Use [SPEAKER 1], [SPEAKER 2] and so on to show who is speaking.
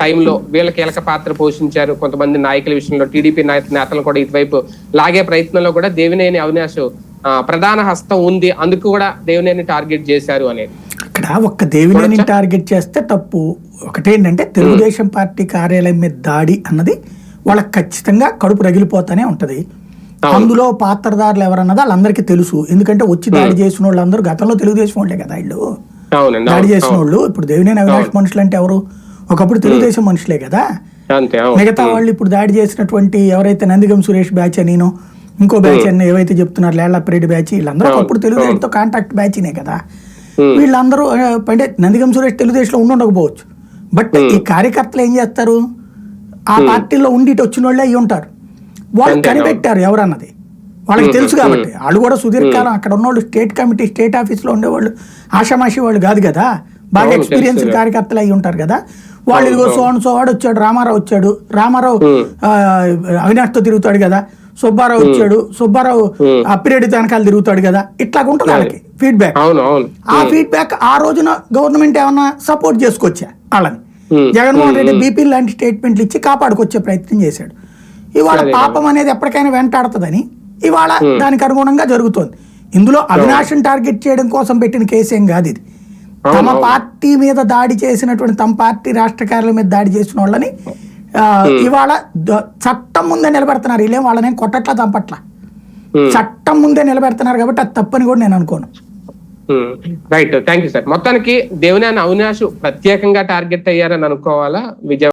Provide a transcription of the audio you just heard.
[SPEAKER 1] టైంలో వీళ్ళ కీలక పాత్ర పోషించారు. కొంతమంది నాయకుల విషయంలో టీడీపీ నేతలను కూడా ఇటువైపు లాగే ప్రయత్నంలో కూడా దేవినేని అవినాష్ ప్రధాన హస్తం ఉంది. అందుకు కూడా దేవినేని టార్గెట్ చేశారు అనేది.
[SPEAKER 2] ఇక్కడ ఒక్క దేవినేని టార్గెట్ చేస్తే తప్పు. ఒకటేంటంటే తెలుగుదేశం పార్టీ కార్యాలయం మీద దాడి అన్నది వాళ్ళకి ఖచ్చితంగా కడుపు రగిలిపోతానే ఉంటది. అందులో పాత్రదారులు ఎవరన్నది వాళ్ళందరికీ తెలుసు. ఎందుకంటే వచ్చి దాడి చేసిన వాళ్ళందరూ గతంలో తెలుగుదేశం వాళ్ళే కదా వీళ్ళు. దాడి చేసిన వాళ్ళు ఇప్పుడు దేవినేని అవినాష్ మనుషులు అంటే ఎవరు? ఒకప్పుడు తెలుగుదేశం మనుషులే కదా? మిగతా వాళ్ళు ఇప్పుడు దాడి చేసినటువంటి ఎవరైతే నందిగం సురేష్ బ్యాచ్ అనినో ఇంకో బ్యాచ్ అని ఏవైతే చెప్తున్నారు లేళ్ళపరెడ్డి బ్యాచ్ వీళ్ళందరూ ఒకప్పుడు తెలుగుదేశంతో కాంటాక్ట్ బ్యాచ్నే కదా. వీళ్ళందరూ అంటే నందిగం సురేష్ తెలుగుదేశంలో ఉండి ఉండకపోవచ్చు. బట్ ఈ కార్యకర్తలు ఏం చేస్తారు? ఆ పార్టీలో ఉండి ఇటు వచ్చిన వాళ్ళే అయి ఉంటారు. వాళ్ళు కనిపెట్టారు ఎవరన్నది. వాళ్ళకి తెలుసు కాబట్టి. వాళ్ళు కూడా సుదీర్ఘకాలం అక్కడ ఉన్నవాళ్ళు స్టేట్ కమిటీ స్టేట్ ఆఫీస్లో ఉండేవాళ్ళు ఆషామాషి వాళ్ళు కాదు కదా? బాగా ఎక్స్పీరియన్స్. కార్యకర్తలు అయి ఉంటారు కదా. వాళ్ళు ఇదిగో సోన్ సోవాడు వచ్చాడు రామారావు వచ్చాడు. రామారావు అవినాష్తో తిరుగుతాడు కదా. సుబ్బారావు వచ్చాడు. సుబ్బారావు అప్పిరెడ్డి తనకాలు తిరుగుతాడు కదా. ఇట్లా ఉంటుంది వాళ్ళకి ఫీడ్బ్యాక్ ఆ ఫీడ్బ్యాక్ ఆ రోజున గవర్నమెంట్ ఏమన్నా సపోర్ట్ చేసుకొచ్చా? వాళ్ళని. జగన్మోహన్ రెడ్డి బీపీ లాంటి స్టేట్మెంట్లు ఇచ్చి కాపాడుకొచ్చే ప్రయత్నం చేశాడు. ఇవాళ పాపం అనేది ఎప్పటికైనా వెంటాడుతుందని ఇవాళ దానికి అనుగుణంగా జరుగుతోంది. ఇందులో అవినాశం టార్గెట్ చేయడం కోసం పెట్టిన కేసు ఏం కాదు ఇది. తమ పార్టీ మీద దాడి చేసినటువంటి తమ పార్టీ రాష్ట్ర కార్యాలయం మీద దాడి చేసిన వాళ్ళని ఇవాళ చట్టం ముందే నిలబెడుతున్నారు. వీళ్ళేం వాళ్ళని కొట్టట్లా చంపట్లా?
[SPEAKER 1] Hmm.
[SPEAKER 2] చట్టం ముందే నిలబెడుతున్నారు కాబట్టి అది తప్పని కూడా నేను అనుకోను.
[SPEAKER 1] Right thank you sir. మొత్తానికి దేవినేని అవినాష్ ప్రత్యేకంగా టార్గెట్ అయ్యారని అనుకోవాలా? విజయ